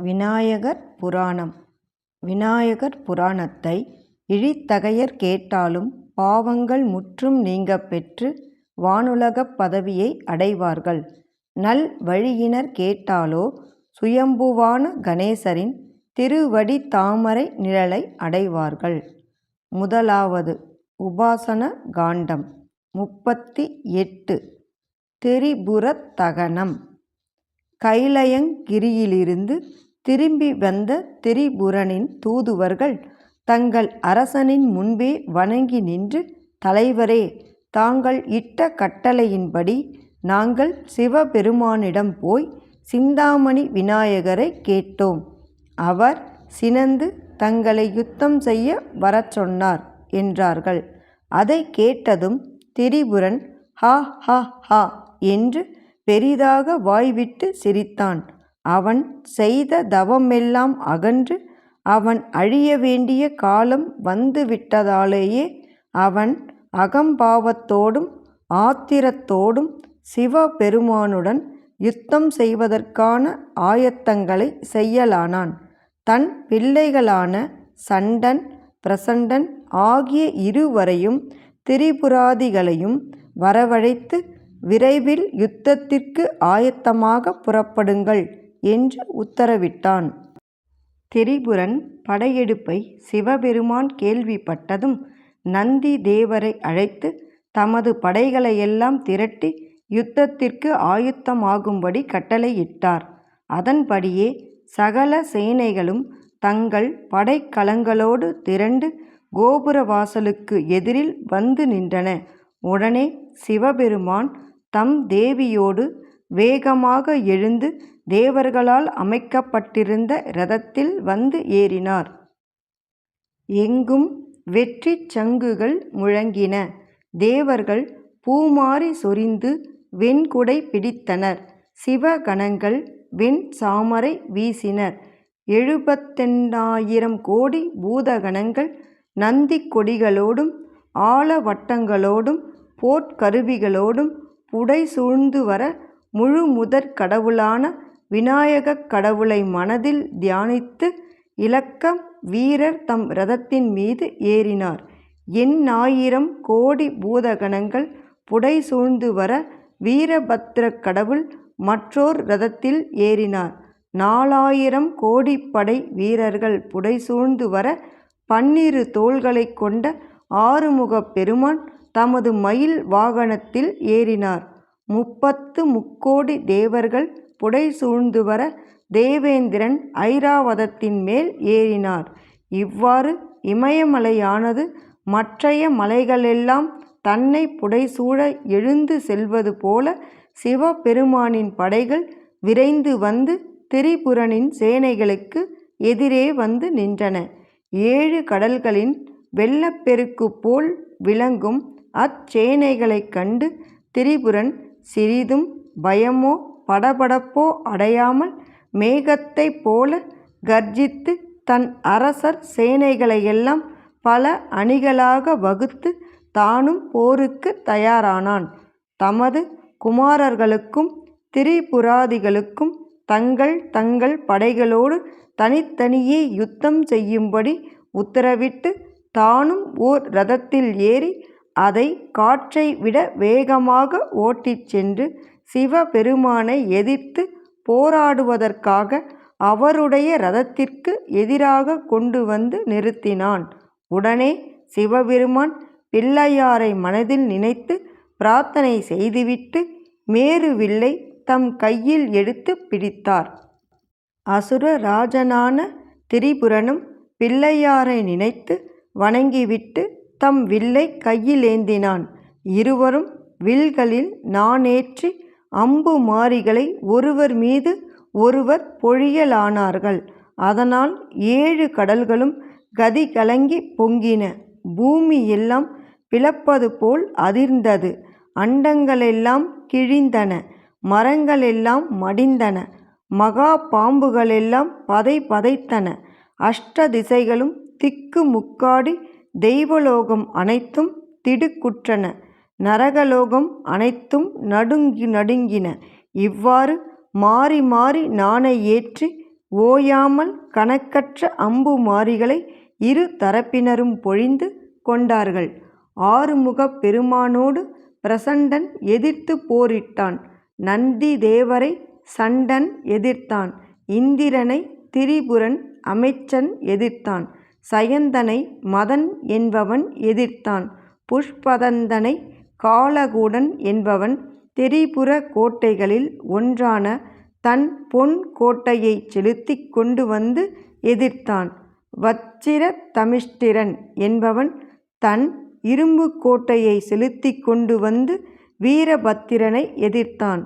விநாயகர் புராணம் விநாயகர் புராணத்தை இழித்தகையர் கேட்டாலும் பாவங்கள் முற்றும் நீங்க பெற்று வானுலகப் பதவியை அடைவார்கள். நல் வழியினர் கேட்டாலோ சுயம்புவான கணேசரின் திருவடி தாமரை நிழலை அடைவார்கள். முதலாவது உபாசன காண்டம் முப்பத்தி எட்டு திரிபுரத் தகனம் திரும்பி வந்த திரிபுரனின் தூதுவர்கள் தங்கள் அரசனின் முன்பே வணங்கி நின்று தலைவரே தாங்கள் இட்ட கட்டளையின்படி நாங்கள் சிவபெருமானிடம் போய் சிந்தாமணி விநாயகரைக் கேட்டோம். அவர் சினந்து தங்களை யுத்தம் செய்ய வரச் சொன்னார் என்றார்கள். அதை கேட்டதும் திரிபுரன் ஹா ஹா ஹா என்று பெரிதாக வாய்விட்டு சிரித்தான். அவன் செய்த தவமெல்லாம் அகன்று அவன் அழிய வேண்டிய காலம் வந்துவிட்டதாலேயே அவன் அகம்பாவத்தோடும் ஆத்திரத்தோடும் சிவபெருமானுடன் யுத்தம் செய்வதற்கான ஆயத்தங்களை செய்யலானான். தன் பிள்ளைகளான சண்டன் பிரசண்டன் ஆகிய இருவரையும் திரிபுராதிகளையும் வரவழைத்து விரைவில் யுத்தத்திற்கு ஆயத்தமாகப் புறப்படுங்கள் என்று உத்தரவிட்டான். திரிபுரன் படையெடுப்பை சிவபெருமான் கேள்விப்பட்டதும் நந்தி தேவரை அழைத்து தமது படைகளையெல்லாம் திரட்டி யுத்தத்திற்கு ஆயத்தமாகும்படி கட்டளையிட்டார். அதன்படியே சகல சேனைகளும் தங்கள் படைக்கலங்களோடு திரண்டு கோபுர வாசலுக்கு எதிரில் வந்து நின்றன. உடனே சிவபெருமான் தம் தேவியோடு வேகமாக எழுந்து தேவர்களால் அமைக்கப்பட்டிருந்த ரதத்தில் வந்து ஏறினார். எங்கும் வெற்றிச் சங்குகள் முழங்கின. தேவர்கள் பூமாறி சொரிந்து வெண்குடை பிடித்தனர். சிவகணங்கள் வெண் சாமரை வீசினர். எழுபத்தெண்டாயிரம் கோடி பூதகணங்கள் நந்தி கொடிகளோடும் ஆலவட்டங்களோடும் போர்க்கருவிகளோடும் புடைசூழ்ந்து வர முழுமுதற் கடவுளான விநாயகக் கடவுளை மனதில் தியானித்து இலக்க வீரர் தம் ரதத்தின் மீது ஏறினார். எண்ணாயிரம் கோடி பூதகணங்கள் புடைசூழ்ந்து வர வீரபத்திரக் கடவுள் மற்றோர் ரதத்தில் ஏறினார். நாலாயிரம் கோடிப்படை வீரர்கள் புடைசூழ்ந்து வர பன்னிரு தோள்களைக் கொண்ட ஆறுமுகப் பெருமான் தமது மயில் வாகனத்தில் ஏறினார். முப்பத்து முக்கோடி தேவர்கள் புடைசூழ்ந்து வர தேவேந்திரன் ஐராவதத்தின் மேல் ஏறினார். இவ்வாறு இமயமலையானது மற்றைய மலைகளெல்லாம் தன்னை புடைசூழ எழுந்து செல்வது போல சிவபெருமானின் படைகள் விரைந்து வந்து திரிபுரனின் சேனைகளுக்கு எதிரே வந்து நின்றன. ஏழு கடல்களின் வெள்ளப்பெருக்கு போல் விளங்கும் அச்சேனைகளைக் கண்டு திரிபுரன் சிறிதும் பயமோ படபடப்போ அடையாமல் மேகத்தைப் போல கர்ஜித்து தன் அரசர் சேனைகளையெல்லாம் பல அணிகளாக வகுத்து தானும் போருக்கு தயாரானான். தமது குமாரர்களுக்கும் திரிபுராதிகளுக்கும் தங்கள் தங்கள் படைகளோடு தனித்தனியே யுத்தம் செய்யும்படி உத்தரவிட்டு தானும் ஓர் ரதத்தில் ஏறி அதை காற்றை விட வேகமாக ஓட்டிச் சென்று சிவபெருமானை எதிர்த்து போராடுவதற்காக அவருடைய ரதத்திற்கு எதிராக கொண்டு வந்து நிறுத்தினான். உடனே சிவபெருமான் பிள்ளையாரை மனதில் நினைத்து பிரார்த்தனை செய்துவிட்டு மேரு வில்லை தம் கையில் எடுத்து பிடித்தார். அசுர ராஜனான திரிபுரனும் பிள்ளையாரை நினைத்து வணங்கிவிட்டு தம் வில்லை கையிலேந்தினான். இருவரும் வில்களில் அம்பு மாறிகளை ஒருவர் மீது ஒருவர் பொழியலானார்கள். அதனால் ஏழு கடல்களும் கதி கலங்கி பொங்கின. பூமி எல்லாம் பிளப்பது போல் அதிர்ந்தது. அண்டங்களெல்லாம் கிழிந்தன. மரங்களெல்லாம் மடிந்தன. மகா பாம்புகளெல்லாம் பதைபதைத்தன. அஷ்ட திசைகளும் திக்கு முக்காடி தெய்வலோகம் அனைத்தும் திடுக்குற்றன. நரகலோகம் அனைத்தும் நடுநடுங்கின. இவ்வாறு மாறி மாறி நாணை ஏற்றி ஓயாமல் கணக்கற்ற அம்பு மாறிகளை இரு தரப்பினரும் பொழிந்து கொண்டார்கள். ஆறுமுக பெருமானோடு பிரசண்டன் எதிர்த்து போரிட்டான். நந்தி தேவரை சண்டன் எதிர்த்தான். இந்திரனை திரிபுரன் அமைச்சன் எதிர்த்தான். சயந்தனை மதன் என்பவன் எதிர்த்தான். புஷ்பதந்தனை காலகூடன் என்பவன் திரிபுர கோட்டைகளில் ஒன்றான தன் பொன் கோட்டையைச் செலுத்தி கொண்டு வந்து எதிர்த்தான். வச்சிர தமிஷ்டிரன் என்பவன் தன் இரும்பு கோட்டையை செலுத்தி கொண்டு வந்து வீரபத்திரனை எதிர்த்தான்.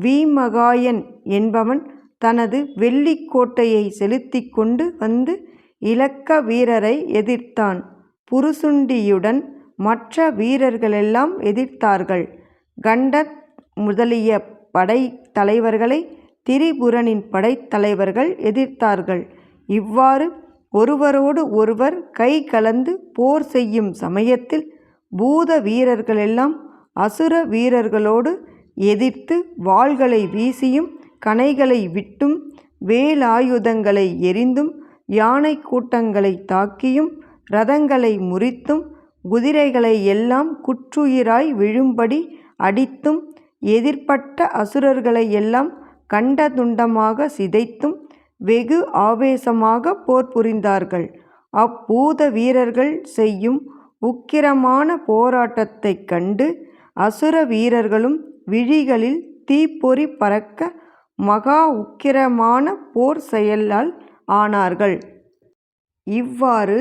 வீமகாயன் என்பவன் தனது வெள்ளி கோட்டையை செலுத்தி கொண்டு வந்து இலக்க வீரரை எதிர்த்தான். புருசுண்டியுடன் மற்ற வீரர்களெல்லாம் எதிர்த்தார்கள். கண்டத் முதலிய படைத் தலைவர்களை திரிபுரனின் படைத்தலைவர்கள் எதிர்த்தார்கள். இவ்வாறு ஒருவரோடு ஒருவர் கை கலந்து போர் செய்யும் சமயத்தில் பூத வீரர்களெல்லாம் அசுர வீரர்களோடு எதிர்த்து வாள்களை வீசியும் கனைகளை விட்டும் வேலாயுதங்களை எறிந்தும் யானை கூட்டங்களை தாக்கியும் ரதங்களை முறித்தும் குதிரைகளை எல்லாம் குற்றுயிராய் விழும்படி அடித்தும் எதிர்ப்பட்ட அசுரர்களை எல்லாம் கண்ட துண்டமாக சிதைத்தும் வெகு ஆவேசமாகப் போர் புரிந்தார்கள். அப்பூத வீரர்கள் செய்யும் உக்கிரமான போராட்டத்தைக் கண்டு அசுர வீரர்களும் விழிகளில் தீப்பொறி பறக்க மகா உக்கிரமான போர் செயலால் ஆனார்கள். இவ்வாறு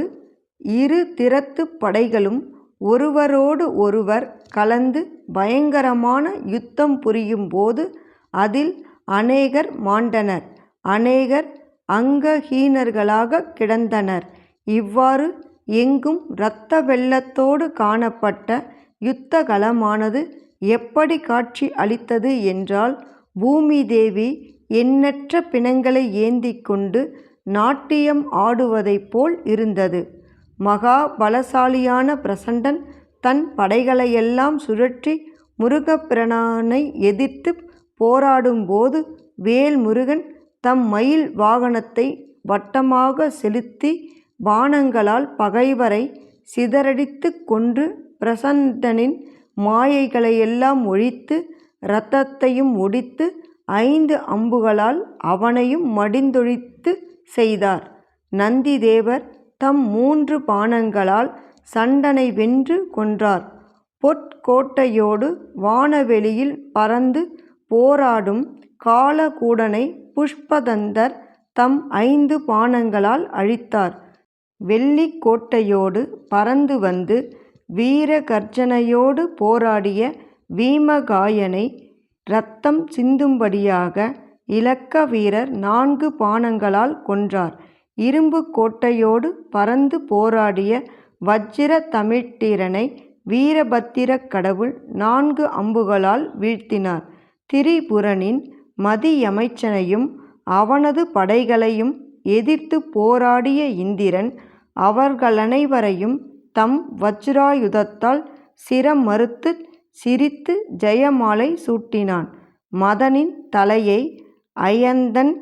இரு திறத்துப் படைகளும் ஒருவரோடு ஒருவர் கலந்து பயங்கரமான யுத்தம் புரியும் போது அதில் அநேகர் மாண்டனர் அநேகர் அங்கஹீனர்களாக கிடந்தனர். இவ்வாறு எங்கும் இரத்த வெள்ளத்தோடு காணப்பட்ட யுத்த களமானது எப்படி காட்சி அளித்தது என்றால் பூமிதேவி எண்ணற்ற பிணங்களை ஏந்தி கொண்டு நாட்டியம் ஆடுவதைப் போல் இருந்தது. மகா பலசாலியான பிரசண்டன் தன் படைகளையெல்லாம் சுழற்றி முருகப்பிரானை எதிர்த்து போராடும்போது வேல் வேல்முருகன் தம் மயில் வாகனத்தை வட்டமாக செலுத்தி பானங்களால் பகைவரை சிதறடித்துக் கொன்று பிரசண்டனின் மாயைகளையெல்லாம் ஒழித்து இரத்தத்தையும் ஒடித்து ஐந்து அம்புகளால் அவனையும் மடிந்தொழித்து செய்தார். நந்தி தேவர் தம் மூன்று பாணங்களால் சண்டனை வென்று கொன்றார். பொற்கோட்டையோடு வானவெளியில் பறந்து போராடும் காலகூடனை புஷ்பதந்தர் தம் ஐந்து பானங்களால் அழித்தார். வெள்ளிக்கோட்டையோடு பறந்து வந்து வீரகர்ஜனையோடு போராடிய வீமகாயனை இரத்தம் சிந்தும்படியாக இலக்க வீரர் நான்கு பானங்களால் கொன்றார். இரும்பு கோட்டையோடு பறந்து போராடிய வச்சிரதமிட்டிரனை வீரபத்திரக் கடவுள் நான்கு அம்புகளால் வீழ்த்தினார். திரிபுரனின் மதியமைச்சனையும் அவனது படைகளையும் எதிர்த்துப் போராடிய இந்திரன் அவர்களனைவரையும் தம் வஜ்ராயுதத்தால் சிரமறுத்துச் சிரித்து ஜெயமாலை சூட்டினான். மதனின் தலையை அயந்தன்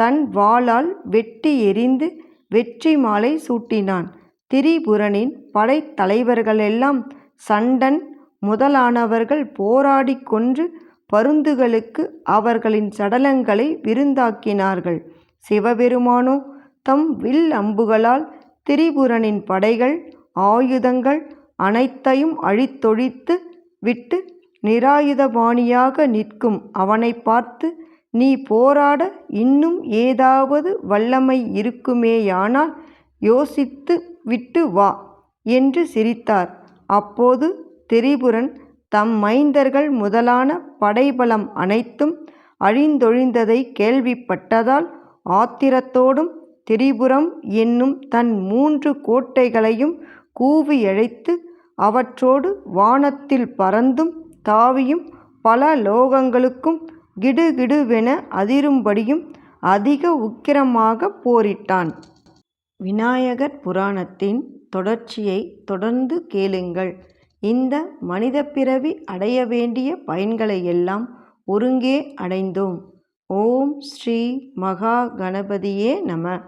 தன் வாளால் வெட்டி எறிந்து வெற்றிமாலை சூட்டினான். திரிபுரனின் படைத்தலைவர்களெல்லாம் சண்டன் முதலானவர்கள் போராடிக் கொன்று பருந்துகளுக்கு அவர்களின் சடலங்களை விருந்தாக்கினார்கள். சிவபெருமானோ தம் வில் அம்புகளால் திரிபுரனின் படைகள் ஆயுதங்கள் அனைத்தையும் அழித்தொழித்து விட்டு நிராயுதபாணியாக நிற்கும் அவனை பார்த்து நீ போராட இன்னும் ஏதாவது வல்லமை இருக்குமேயானால் யோசித்து விட்டு வா என்று சிரித்தார். அப்போது திரிபுரன் தம் மைந்தர்கள் முதலான படைபலம் அனைத்தும் அழிந்தொழிந்ததைக் கேள்விப்பட்டதால் ஆத்திரத்தோடும் திரிபுரம் என்னும் தன் மூன்று கோட்டைகளையும் கூவியழைத்து அவற்றோடு வானத்தில் பறந்தும் தாவியும் பல லோகங்களுக்கும் கிடுகிடுவென அதிரும்படியும் அதிக உக்கிரமாகப் போரிட்டான். விநாயகர் புராணத்தின் தொடர்ச்சியைத் தொடர்ந்து கேளுங்கள். இந்த மனிதப் பிறவி அடைய வேண்டிய பயன்களையெல்லாம் ஒருங்கே அடைந்தோம். ஓம் ஸ்ரீ மகா கணபதியே நம